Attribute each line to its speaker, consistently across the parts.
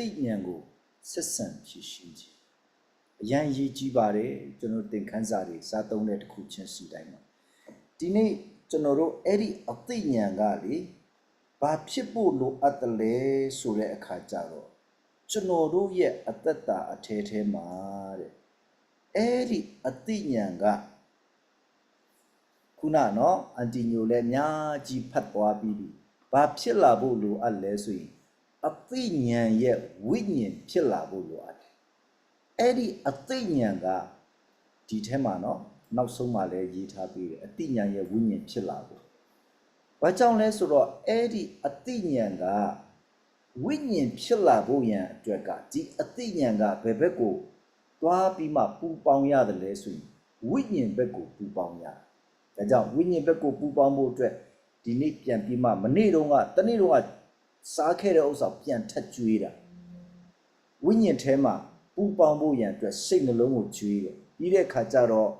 Speaker 1: သိဉာဏ်ကိုဆက်ဆံဖြည့်ရှင်းခြင်းအရန်ရေးကြည့်ပါတယ်ကျွန်တော်သင်ခန်းစာတွေစားသုံးတဲ့တစ်ခုချင်းစီတိုင်းမှာဒီနေ့ကျွန်တော်တို့အဲ့ဒီအသိဉာဏ်ကလေဘာဖြစ်ဖို့လိုအပ်တယ်လဲဆိုတဲ့အခါကျတော့ကျွန်တော်တို့ရဲ့အသက်တာအထဲထဲမှာတဲ့အဲ့ဒီအသိဉာဏ်ကခုနနော်အန်တီညိုလည်းအများကြီးဖတ်သွားပြီးပြီဘာဖြစ်လာဖို့လိုအပ်လဲဆိုရင် အသိဉာဏ်ရဲ့ဝိညာဉ်ဖြစ်လာဖို့လိုအပ်တယ်အဲ့ဒီအသိဉာဏ်ကဒီထဲမှာနော်နောက်ဆုံးမှလည်းရေးထားပြီးတယ်အသိဉာဏ်ရဲ့ဝိညာဉ်ဖြစ်လာဖို့ဘာကြောင့်လဲဆိုတော့အဲ့ဒီအသိဉာဏ်ကဝိညာဉ်ဖြစ်လာဖို့ရန်အတွက်ကဒီအသိဉာဏ်ကဘယ်ဘက်ကိုသွားပြီးမှပူပေါင်းရတယ်လဲဆိုရင်ဝိညာဉ်ဘက်ကိုပူပေါင်းရတယ်ဒါကြောင့်ဝိညာဉ်ဘက်ကိုပူပေါင်းဖို့အတွက်ဒီနေ့ပြန်ပြီးမှမနေ့တုန်းကတနေ့တုန်းက စားခဲ့တဲ့ဥစ္စာပြန်ထပ်ကျွေးတာဝိညာဉ်ထဲမှာပူပေါင်းဖို့ရန်အတွက်စိတ်နှလုံးကိုကျွေးတယ်ပြီးတဲ့အခါကျတော့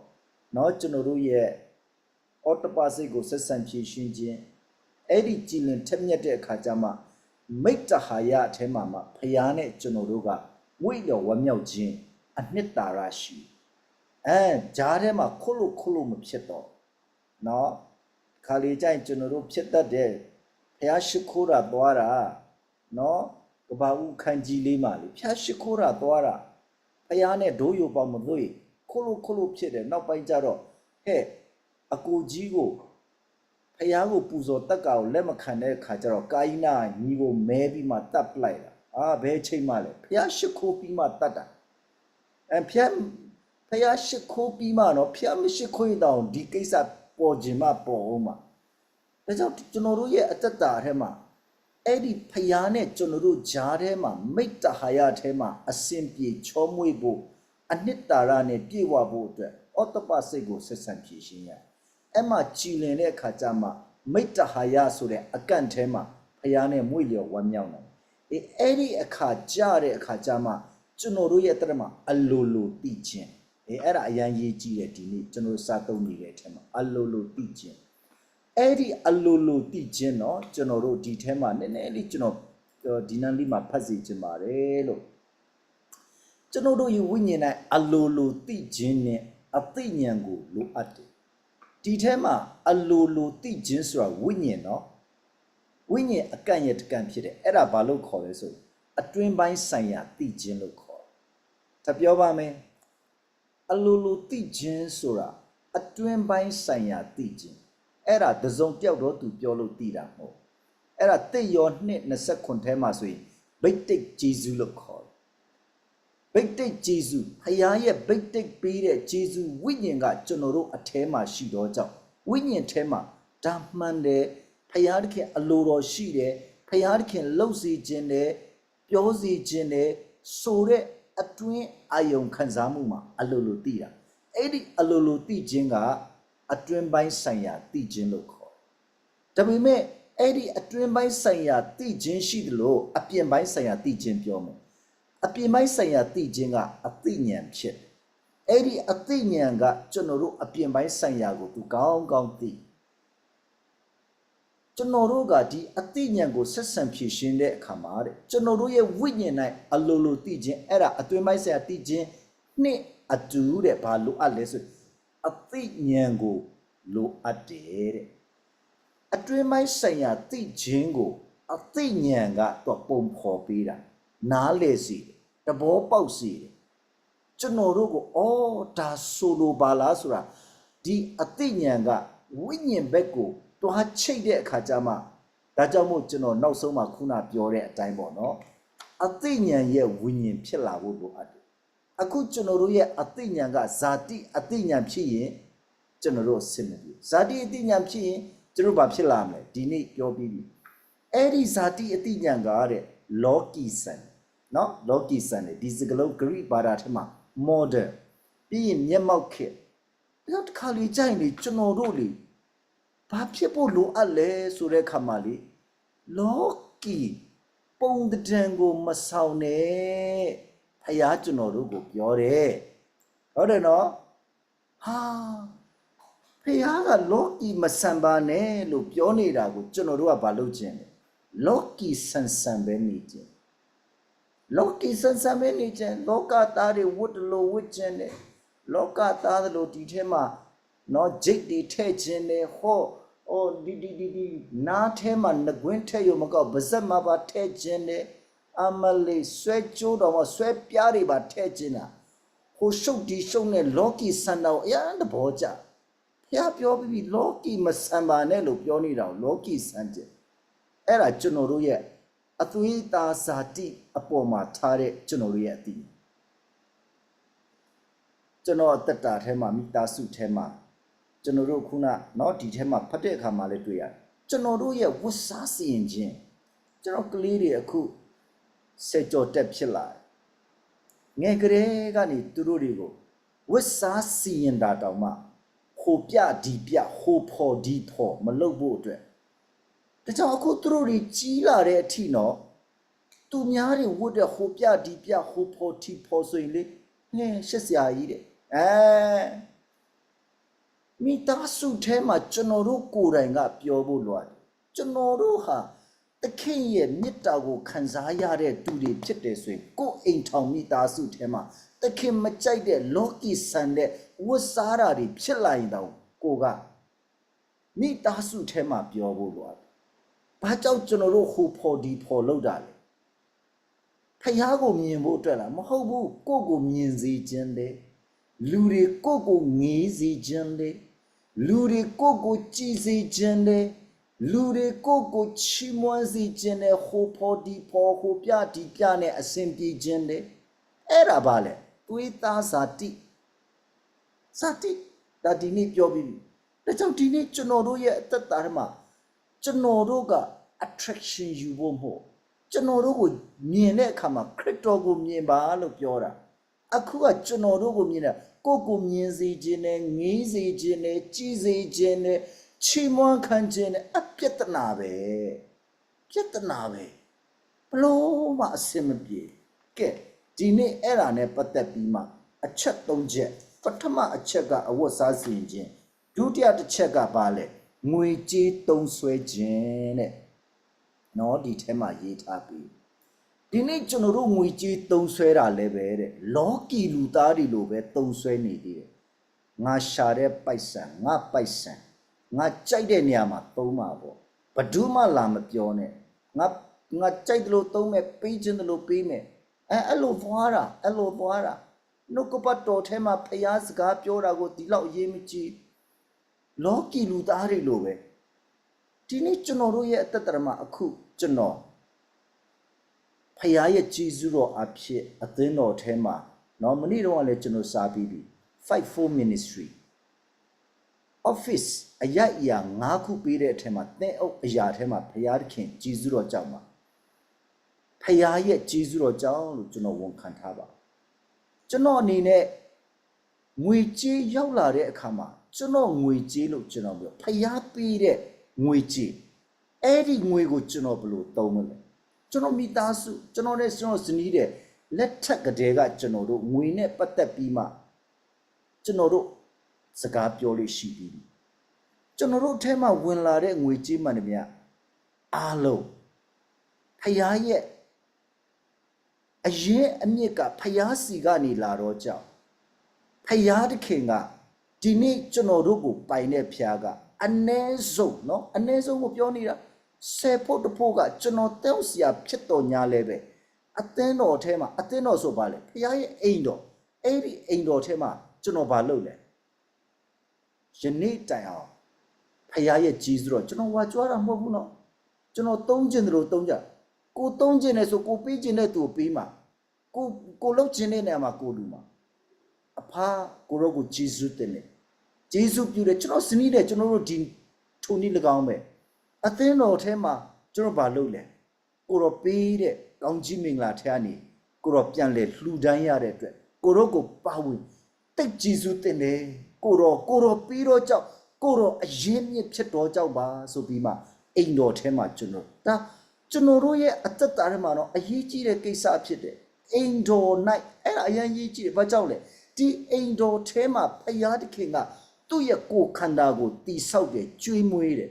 Speaker 1: เนาะကျွန်တော်တို့ရဲ့အော်တပါစိတ်ကိုဆက်ဆံဖြည့်ရှင်းခြင်းအဲ့ဒီကြည်လင်ထက်မြက်တဲ့အခါကျမှမိတ္တဟာယအထဲမှာမှဖယားနဲ့ကျွန်တော်တို့ကဝိတော်ဝမ်းမြောက်ခြင်းအနှစ်သာရရှိအဲဂျားထဲမှာခုလို့ခုလို့မဖြစ်တော့ เนาะခါလီကြိုင်ကျွန်တော်တို့ဖြစ်တတ်တဲ့ ဖះရှိခိုးတာသွားတာနော်ကဘာဦးခန်းကြီးလေးမှလေဖះရှိခိုးတာသွားတာဖះနဲ့ဒိုးယိုပေါမသွေ့ခိုးလို့ခိုးလို့ဖြစ်တယ်နောက်ပိုင်းကျတော့ဟဲ့အကိုကြီးကိုဖះကိုပူဇော်တက်ကာကိုလက်မခံတဲ့ခါကျတော့ကာယနာညီကိုမဲပြီးမှတတ်ပလိုက်တာအာဘယ်ချိန်မှလဲဖះရှိခိုးပြီးမှတတ်တာအဲဖះဖះရှိခိုးပြီးမှတော့ဖះမရှိခိုးရင်တောင်ဒီကိစ္စပေါ်ခြင်းမပေါ်အောင်မှာ ဒါကြောင့်ကျွန်တော်တို့ရဲ့အတ္တတာထဲမှာအဲ့ဒီဖျားနဲ့ကျွန်တော်တို့ဂျားထဲမှာမိတ္တဟာယထဲမှာအစင်ပြေချောမွေ့ဖို့အနှစ်တာရနဲ့ပြည့်ဝဖို့အတွက်အောတ္တပစိတ်ကိုဆက်ဆံဖြည့်ရှင်းရအဲ့မှာကြည်လင်တဲ့အခါကျမှမိတ္တဟာယဆိုတဲ့အကန့်ထဲမှာဖျားနဲ့မွေ့လျော်ဝမ်းမြောက်တယ်အေးအဲ့ဒီအခါကြတဲ့အခါကျမှကျွန်တော်တို့ရဲ့တရမှာအလိုလိုသိခြင်းအေးအဲ့ဒါအရန်ရေးကြည့်တယ်ဒီနေ့ကျွန်တော်စာသုံးနေတဲ့အထက်မှာအလိုလိုသိခြင်း အဲ့ဒီအလိုလိုတည်ခြင်းတော့ကျွန်တော်တို့ဒီထဲမှာနည်းနည်းလေးကျွန်တော်ဒီနန်းလေးမှာဖတ်စီခြင်းပါတယ်လို့ကျွန်တော်တို့ရဲ့ဝိညာဉ်တိုင်းအလိုလိုတည်ခြင်းနဲ့အသိဉာဏ်ကိုလိုအပ်တယ်ဒီထဲမှာအလိုလိုသိခြင်းဆိုတာဝိညာဉ်နော်ဝိညာဉ်အကန့်ရတကန့်ဖြစ်တယ်အဲ့ဒါဘာလို့ခေါ်လဲဆိုအတွင်းပိုင်းဆိုင်ရာသိခြင်းလို့ခေါ်တယ်ဒါပြောပါမယ်အလိုလိုသိခြင်းဆိုတာအတွင်းပိုင်းဆိုင်ရာသိခြင်း အဲ့ဒါတစုံတယောက်တော့သူပြောလို့သိတာမဟုတ်အဲ့ဒါတိတ်ရောနှစ်29ထဲမှာဆိုရင်ဗိတ်တိတ်ဂျေဇုလို့ခေါ်တယ်ဗိတ်တိတ်ဂျေဇုဖခင်ရဲ့ဗိတ်တိတ်ပေးတဲ့ဂျေဇုဝိညာဉ်ကကျွန်တော်တို့အထဲမှာရှိတော့ကြောင့်ဝိညာဉ်ထဲမှာဒါမှန်တယ်ဖခင်တခင်အလိုတော်ရှိတယ်ဖခင်တခင်လှုပ်စေခြင်းတယ်ပြောစေခြင်းတယ်ဆိုတဲ့အတွင်းအာယုံခံစားမှုမှာအလိုလိုသိတာအဲ့ဒီအလိုလိုသိခြင်းက အတွင်းပိုင်းဆိုင်ရာသိခြင်းလို့ခေါ်တယ်ဒါပေမဲ့အဲ့ဒီအတွင်းပိုင်းဆိုင်ရာသိခြင်းရှိတယ်လို့အပြင်ပိုင်းဆိုင်ရာသိခြင်းပြောမယ်အပြင်ပိုင်းဆိုင်ရာသိခြင်းကအသိဉာဏ်ဖြစ်တယ်အဲ့ဒီအသိဉာဏ်ကကျွန်တော်တို့အပြင်ပိုင်းဆိုင်ရာကိုသူကောင်းကောင်းသိကျွန်တော်တို့ကဒီအသိဉာဏ်ကိုဆက်ဆံဖြည့်ရှင်းတဲ့အခါမှာတဲ့ကျွန်တော်တို့ရဲ့ဝိညာဉ်၌အလိုလိုသိခြင်းအဲ့ဒါအတွင်းပိုင်းဆိုင်ရာသိခြင်းနှစ်အတူတဲ့ဘာလိုအပ်လဲဆို အသိဉာဏ်ကိုလိုအပ်တယ်တဲ့အတွင်းပိုင်းဆိုင်ရာသိခြင်းကိုအသိဉာဏ်ကတော့ပုံဖော်ပေးတာနားလေစီတဘောပေါက်စီတယ်ကျွန်တော်တို့ကိုအော်ဒါဆိုလိုပါလားဆိုတာဒီအသိဉာဏ်ကဝိညာဉ်ဘက်ကိုတွားချိတ်တဲ့အခါကျမှဒါကြောင့်မို့ကျွန်တော်နောက်ဆုံးမှခုနပြောတဲ့အတိုင်းပေါ့နော်အသိဉာဏ်ရဲ့ဝိညာဉ်ဖြစ်လာဖို့လိုအပ်တယ် အခုကျွန်တော်တို့ရဲ့အသိဉာဏ်ကဇာတိအသိဉာဏ်ဖြစ်ရင်ကျွန်တော်တို့ဆင်မပြေဇာတိအသိဉာဏ်ဖြစ်ရင်ကျွန်တော်ဘာဖြစ်လာမလဲဒီနေ့ပြောပြီးပြီအဲ့ဒီဇာတိအသိဉာဏ်ကတဲ့လောကီဆန်နော်လောကီဆန်လေဒီစကလုံးဂရိဘာသာထဲမှာ model ပြီးရင်မျက်မှောက်ခေတ်ဒါတစ်ခါလေကြိုက်လေကျွန်တော်တို့လေဘာဖြစ်ဖို့လိုအပ်လဲဆိုတဲ့ခါမှာလေလောကီပုံတံကိုမဆောင်နဲ့ ဖယားကျွန်တော်တို့ကိုပြောတယ်ဟုတ်တယ်နော်ဟာဖယားကလောကီမဆန်ပါနဲ့လို့ပြောနေတာကိုကျွန်တော်တို့ကဘာလုပ်ခြင်းလဲလောကီဆန်ဆန်ပဲနေခြင်းလောကီဆန်ဆန်ပဲနေခြင်းလောကသားတွေဝတ်တယ်လို့ဝတ်ခြင်းနဲ့လောကသားတယ်လို့ဒီထဲမှာနော်ဂျိတ်တွေထဲ့ခြင်းနဲ့ဟောအော်ဒီဒီဒီဒီနားထဲမှာငကွင်းထဲ့ရမကောက်ပါဇက်မှာပါထဲ့ခြင်းနဲ့ အမလေးဆွဲကြိုးတော်မှာဆွဲပြားတွေပါထဲ့ခြင်းတာဟိုရှုပ်ဒီရှုပ်နဲ့လောကီဆန်တော်အရန်တဘောကြဖះပြောပြီးပြီလောကီမဆန်ပါနဲ့လို့ပြောနေတာကိုလောကီဆန်ခြင်း အဲ့ဒါကျွန်တော်တို့ရဲ့အသွေးသားဇာတိအပေါ်မှာထားတဲ့ကျွန်တော်တို့ရဲ့အသီးကျွန်တော်အသက်တာထဲမှာမိသားစုထဲမှာကျွန်တော်တို့ခုနเนาะဒီထဲမှာဖတ်တဲ့အခါမှာလည်းတွေ့ရတယ်ကျွန်တော်တို့ရဲ့ဝတ်စားစီရင်ခြင်းကျွန်တော်ကလေးတွေအခု စက်ကြော်တက်ဖြစ်လာတယ်ငယ်ကလေးကနေသူတို့တွေကိုဝတ်စားစီရင်တာတောင်မှဟိုပြဒီပြဟိုဖော်ဒီဖော်မလုပ်ဖို့အတွက်ဒါကြောင့်အခုသူတို့တွေကြီးလာတဲ့အထိနော်သူများတွေဝတ်တဲ့ဟိုပြဒီပြဟိုဖော်တီဖော်ဆိုရင်လေဟဲရှက်စရာကြီးတဲ့အဲမိသားစုထဲမှာကျွန်တော်တို့ကိုယ်တိုင်ကပြောဖို့လိုတယ်ကျွန်တော်တို့ဟာ သခင်ရဲ့မေတ္တာကိုခံစားရတဲ့သူတွေဖြစ်တယ်ဆိုရင်ကိုယ်အိမ်ထောင်မိသားစုထဲမှာသခင်မကြိုက်တဲ့လောကီဆန်တဲ့ဝတ်စားတာတွေဖြစ်လာရင်တော့ကိုကမိသားစုထဲမှာပြောဖို့လိုတယ်ဘာကြောင့်ကျွန်တော်တို့ဟိုဖော်ဒီဖော်လောက်တာလဲဖះကိုမြင်ဖို့အတွက်လားမဟုတ်ဘူးကိုယ့်ကိုမြင်စေခြင်းလေလူတွေကိုယ့်ကိုငေးစေခြင်းလေလူတွေကိုယ့်ကိုကြည်စေခြင်းလေ လူတွေကိုယ့်ကိုချီးမွမ်းစေခြင်းလေဟိုဖော်ဒီဖော်ဟိုပြဒီပြနဲ့အစဉ်ပြေခြင်းလေအဲ့ဒါပါလေသွေးသားဇာတိဇာတိဒါဒီနေ့ပြောပြီးပြီဒါကြောင့်ဒီနေ့ကျွန်တော်တို့ရဲ့အသက်တာထဲမှာကျွန်တော်တို့က attraction ယူဖို့မဟုတ်ကျွန်တော်တို့ကိုမြင်တဲ့အခါမှာခရစ်တော်ကိုမြင်ပါလို့ပြောတာအခုကကျွန်တော်တို့ကိုမြင်တာကိုယ့်ကိုမြင်စေခြင်းနဲ့ငေးစေခြင်းနဲ့ကြည်စေခြင်းနဲ့ ချီးမွမ်းခံခြင်းနဲ့အပြစ်တနာပဲပြစ်တနာပဲဘလို့မှအစင်မပြေကဲဒီနေ့အဲ့ဒါနဲ့ပတ်သက်ပြီးမှအချက်၃ချက်ပထမအချက်ကအဝတ်စားစီရင်ခြင်းဒုတိယတစ်ချက်ကပါလဲငွေကြေးတုံးဆွဲခြင်းတဲ့နော်ဒီထဲမှာရေးထားပြီးဒီနေ့ကျွန်တော်တို့ငွေကြေးတုံးဆွဲတာလည်းပဲတဲ့လောကီလူသားတွေလိုပဲတုံးဆွဲနေသေးတယ်ငါရှာတဲ့ပိုက်ဆံငါပိုက်ဆံ ငါကြိုက်တဲ့နေရာမှာသုံးမှာပေါ့ဘယ်သူမှလာမပြောနဲ့ငါငါကြိုက်တယ်လို့သုံးမယ်ပေးခြင်းတယ်လို့ပေးမယ်အဲအဲ့လိုသွားတာအဲ့လိုသွားတာနှုတ်ကပတ်တော်ထဲမှာဖျားစကားပြောတာကိုဒီလောက်အရေးမကြီးလောကီလူသားတွေလိုပဲဒီနေ့ကျွန်တော်တို့ရဲ့အသက်တာမှာအခုကျွန်တော်ဖျားရဲ့ကြီးစုတော်အဖြစ်အသင်းတော်ထဲမှာเนาะမနေ့တော့ကလည်းကျွန်တော်စာပြီးပြီ54 ministry office အရာအရာ၅ခုပေးတဲ့အထက်မှာသင်အုပ်အရာထဲမှာဖျားသခင်ကြီးစုတော်ကြောင့်ပါဖျားရဲ့ကြီးစုတော်ကြောင့်လို့ကျွန်တော်ဝန်ခံထားပါကျွန်တော်အနေနဲ့ငွေကြေးရောက်လာတဲ့အခါမှာကျွန်တော်ငွေကြေးလို့ကျွန်တော်ပြောဖျားပေးတဲ့ငွေကြေးအဲ့ဒီငွေကိုကျွန်တော်ဘယ်လိုသုံးမလဲကျွန်တော်မိသားစုကျွန်တော်နဲ့ကျွန်တော်ဇနီးတဲ့လက်ထက်ကတည်းကကျွန်တော်တို့ငွေနဲ့ပတ်သက်ပြီးမှကျွန်တော်တို့ စကားပြောလို့ရှိပြီးပြီကျွန်တော်တို့အထက်မှာဝင်လာတဲ့ငွေကြေးမှန်တယ်ဗျအားလုံးဖျားရဲ့အရင်အမြစ်ကဖျားစီကနေလာတော့ကြောက်ဖျားတခင်ကဒီနေ့ကျွန်တော်တို့ကိုပိုင်တဲ့ဖျားကအ ਨੇ ဆုံးเนาะအ ਨੇ ဆုံးကိုပြောနေတာဆယ်ဖို့တဖို့ကကျွန်တော်တောက်เสียဖြစ်တော်ညာလဲပဲအသင်းတော်ထဲမှာအသင်းတော်ဆိုပါလေဖျားရဲ့အိမ်တော်အဲ့ဒီအိမ်တော်ထဲမှာကျွန်တော်ဘာလုပ်လဲ ယနေ့တိုင်အောင်ဖခင်ရဲ့ကြီးဆိုတော့ကျွန်တော်ဝါကြွားတာမဟုတ်ဘူးနော်ကျွန်တော်သုံးကျင်တယ်လို့သုံးကြကိုသုံးကျင်တယ်ဆိုကိုပေးကျင်တဲ့သူကိုပေးမှာကိုကိုလှုပ်ကျင်တဲ့နေရာမှာကိုလူမှာအဖာကိုရောကိုကြီးစုတင်တယ်ကြီးစုပြုတယ်ကျွန်တော်စနီးတယ်ကျွန်တော်တို့ဒီထုံနည်း၎င်းပဲအသင်းတော်ထဲမှာကျွန်တော်ဘာလုပ်လဲကိုရောပေးတဲ့ကောင်းကြီးမင်္ဂလာထဲကနေကိုရောပြန်လဲလှူဒန်းရတဲ့အတွက်ကိုရောကိုပါဝင်တိတ်ကြီးစုတင်တယ် ကိုရောကိုရောပြီးတော့ကြောက်ကိုရောအရင်မြစ်ဖြစ်တော်ကြောက်ပါဆိုပြီးမှအိမ်တော်ထဲမှာကျွန်တော်ဒါကျွန်တော်တို့ရဲ့အသက်တာထဲမှာတော့အရေးကြီးတဲ့ကိစ္စဖြစ်တယ်အိမ်တော် night အဲ့ဒါအရင်ရေးကြည့်တယ်ဘာကြောင့်လဲဒီအိမ်တော်ထဲမှာဖယားသခင်ကသူ့ရဲ့ကိုယ်ခန္ဓာကိုတိဆောက်တယ်ကျွေးမွေးတယ်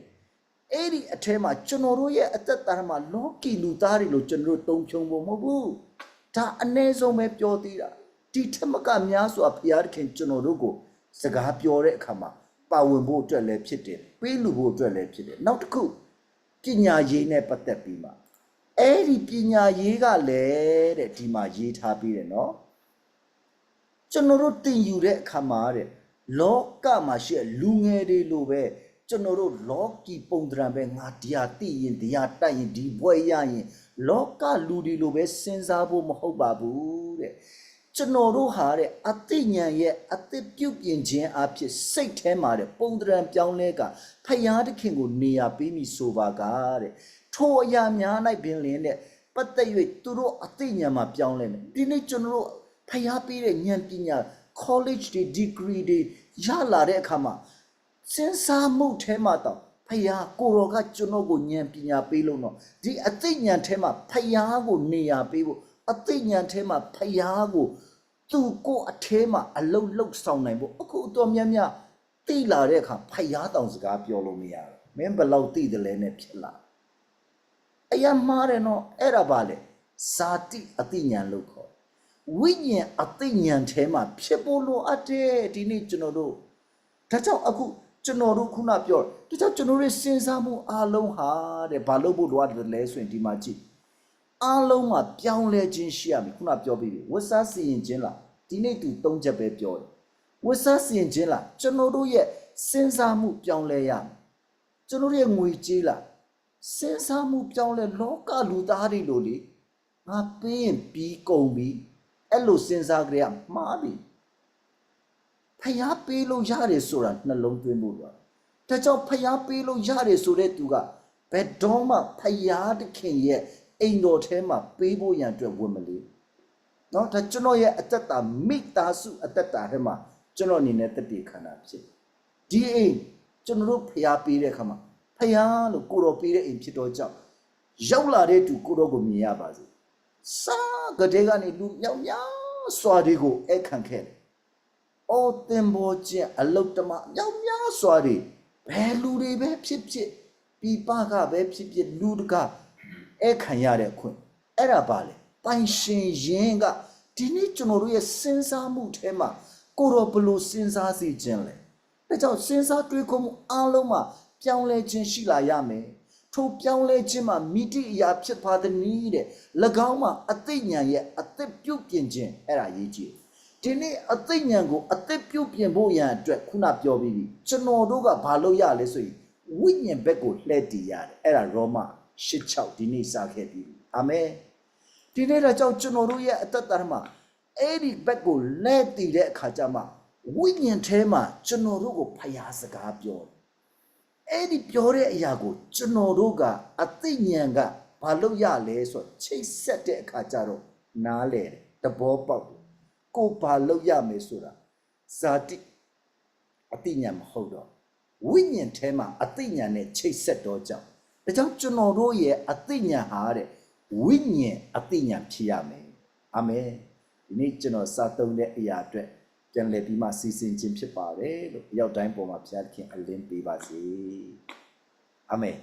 Speaker 1: အဲ့ဒီအထဲမှာကျွန်တော်တို့ရဲ့အသက်တာထဲမှာလောကီလူသားတွေလို့ကျွန်တော်တို့တုံဖြုံဖို့မဟုတ်ဘူးဒါအ ਨੇ ဆုံးပဲပြောသေးတာဒီထက်မကများစွာဘုရားသခင်ကျွန်တော်တို့ကို စကားပြောတဲ့အခါမှာပါဝင်ဖို့အတွက်လည်းဖြစ်တယ်ပေးလူဖို့အတွက်လည်းဖြစ်တယ်နောက်တစ်ခုပညာရေးနဲ့ပတ်သက်ပြီးမှအဲ့ဒီပညာရေးကလည်းတဲ့ဒီမှာရေးထားပြီးတယ်နော်ကျွန်တော်တို့တင်ယူတဲ့အခါမှာတဲ့လောကမှာရှိတဲ့လူငယ်တွေလိုပဲကျွန်တော်တို့လောကီပုံသဏ္ဍာန်ပဲငါတရားသိရင်တရားတတ်ရင်ဒီဘွဲရရင်လောကလူတွေလိုပဲစဉ်းစားဖို့မဟုတ်ပါဘူးတဲ့ ကျွန်တော်တို့ဟာတဲ့အသိဉာဏ်ရဲ့အသိပြုတ်ပြင်ခြင်းအဖြစ်စိတ်ထဲမှာတဲ့ပုံသဏ္ဍာန်ပြောင်းလဲကဖယားသခင်ကိုနေရာပေးမိဆိုပါကတဲ့ထိုအရာများ၌ပင်လင်းတဲ့ပတ်သက်၍သူတို့အသိဉာဏ်မှာပြောင်းလဲမယ်ဒီနေ့ကျွန်တော်တို့ဖျားပေးတဲ့ဉာဏ်ပညာ college တွေ degree တွေရလာတဲ့အခါမှာစဉ်းစားမှုထဲမှာတော့ဖျားကိုရောကကျွန်တော်ကိုဉာဏ်ပညာပေးလို့တော့ဒီအသိဉာဏ်ထဲမှာဖျားကိုနေရာပေးဖို့ အသိဉာဏ်ထဲမှာဖျားကိုသူကိုအထဲမှာအလုတ်လုတ်ဆောင်နိုင်ဖို့အခုအတော်များများတိလာတဲ့အခါဖျားတောင်စကားပြောလို့မရဘူးမင်းဘယ်လောက်တိတယ်လဲနဲ့ဖြစ်လာအယမ်းမားတယ်နော်အဲ့ဒါပါလေဇာတိအသိဉာဏ်လို့ခေါ်ဝိညာဉ်အသိဉာဏ်ထဲမှာဖြစ်ဖို့လိုအပ်တယ်ဒီနေ့ကျွန်တော်တို့ဒါကြောင့်အခုကျွန်တော်တို့ခုနပြောဒါကြောင့်ကျွန်တော်တို့စဉ်းစားမှုအလုံးဟာတဲ့ဘာလို့ဖို့လိုအပ်တယ်လဲဆိုရင်ဒီမှာကြည့် အလုံးမှာပြောင်းလဲခြင်းရှိရမယ်ခုနပြောပြီးပြီဝတ်စားစီရင်ခြင်းလားဒီနေ့သူသုံးချက်ပဲပြောတယ်ဝတ်စားစီရင်ခြင်းလားကျွန်တော်တို့ရဲ့စဉ်းစားမှုပြောင်းလဲရမယ်ကျွန်တော်တို့ရဲ့ငွေကြေးလားစဉ်းစားမှုပြောင်းလဲလောကလူသားတွေလိုလေငါပေးရင်ပြီးကုန်ပြီအဲ့လိုစဉ်းစားကြရမှားပြီဖျားပေးလို့ရတယ်ဆိုတာနှလုံးသွင်းဖို့တော့ဒါကြောင့်ဖျားပေးလို့ရတယ်ဆိုတဲ့သူကဘယ်တော့မှဖျားတခင်ရဲ့ အိမ်တော်ထဲမှာပေးဖို့ရန်အတွက်ဝင်မလို့เนาะဒါကျွန်တော်ရဲ့အသက်တာမိသားစုအသက်တာထဲမှာကျွန်တော်အနေနဲ့တတိခန္ဓာဖြစ်ဒီအိမ်ကျွန်တော်တို့ဖျားပေးတဲ့အခါမှာဖျားလို့ကိုတော်ပေးတဲ့အိမ်ဖြစ်တော့ကြောင့်ရောက်လာတဲ့သူကိုတော်ကိုမြင်ရပါစေ စာကတဲ့ကနေလူမြောက်များစွာတွေကိုအခန့်ခဲ့တယ်။အော်တင်ပေါ်ချင်းအလုတ်တမမြောက်များစွာတွေဘယ်လူတွေပဲဖြစ်ဖြစ်ပြပကပဲဖြစ်ဖြစ်လူတက အခန့်ရတဲ့အခွင့်အဲ့ဒါပါလေပိုင်ရှင်ရင်ကဒီနေ့ကျွန်တော်တို့ရဲ့စဉ်းစားမှုထဲမှာကိုရောဘလို့စဉ်းစားစီခြင်းလဲဒါကြောင့်စဉ်းစားတွေးခေါ်မှုအလုံးမှာပြောင်းလဲခြင်းရှိလာရမယ်ထိုပြောင်းလဲခြင်းမှာမိတိအရာဖြစ်ပါသည်နည်းတဲ့၎င်းမှာအသိဉာဏ်ရဲ့အသက်ပြုတ်ပြင်ခြင်းအဲ့ဒါရေးကြည့်ဒီနေ့အသိဉာဏ်ကိုအသက်ပြုတ်ပြင်ဖို့ရန်အတွက်ခုနပြောပြီးပြီကျွန်တော်တို့ကဘာလို့ရလဲဆိုရင်ဝိညာဉ်ဘက်ကိုလှည့်တည်ရတယ်အဲ့ဒါရောမ 86ဒီနေ့စခဲ့ပြီအာမင်ဒီနေ့တော့ကြောင့်ကျွန်တော်တို့ရဲ့အသက်တာမှာအဲ့ဒီဘက်ကိုလှည့်တည်တဲ့အခါကျမှဝိညာဉ်ထဲမှာကျွန်တော်တို့ကိုဖျားစကားပြောတယ်အဲ့ဒီပြောတဲ့အရာကိုကျွန်တော်တို့ကအသိဉာဏ်ကဘာလို့ရလဲဆိုတော့ချိတ်ဆက်တဲ့အခါကျတော့နားလေတယ်သဘောပေါက်တယ်ကိုဘာလို့ရမယ်ဆိုတာဇာတိအသိဉာဏ်မဟုတ်တော့ဝိညာဉ်ထဲမှာအသိဉာဏ်နဲ့ချိတ်ဆက်တော့ကြောင့် ဒါကြောင့်ကျွန်တော်တို့ရဲ့အသိဉာဏ်ဟာတဲ့ဝိညာဉ်အသိဉာဏ်ဖြစ်ရမယ်အာမင်ဒီနေ့ကျွန်တော်စာသုံးတဲ့အရာအတွက်ပြန်လည်ပြီးမှစီစဉ်ခြင်းဖြစ်ပါတယ်လို့ရောက်တိုင်းပေါ်မှာဘုရားသခင်အလင်းပေးပါစေအာမင်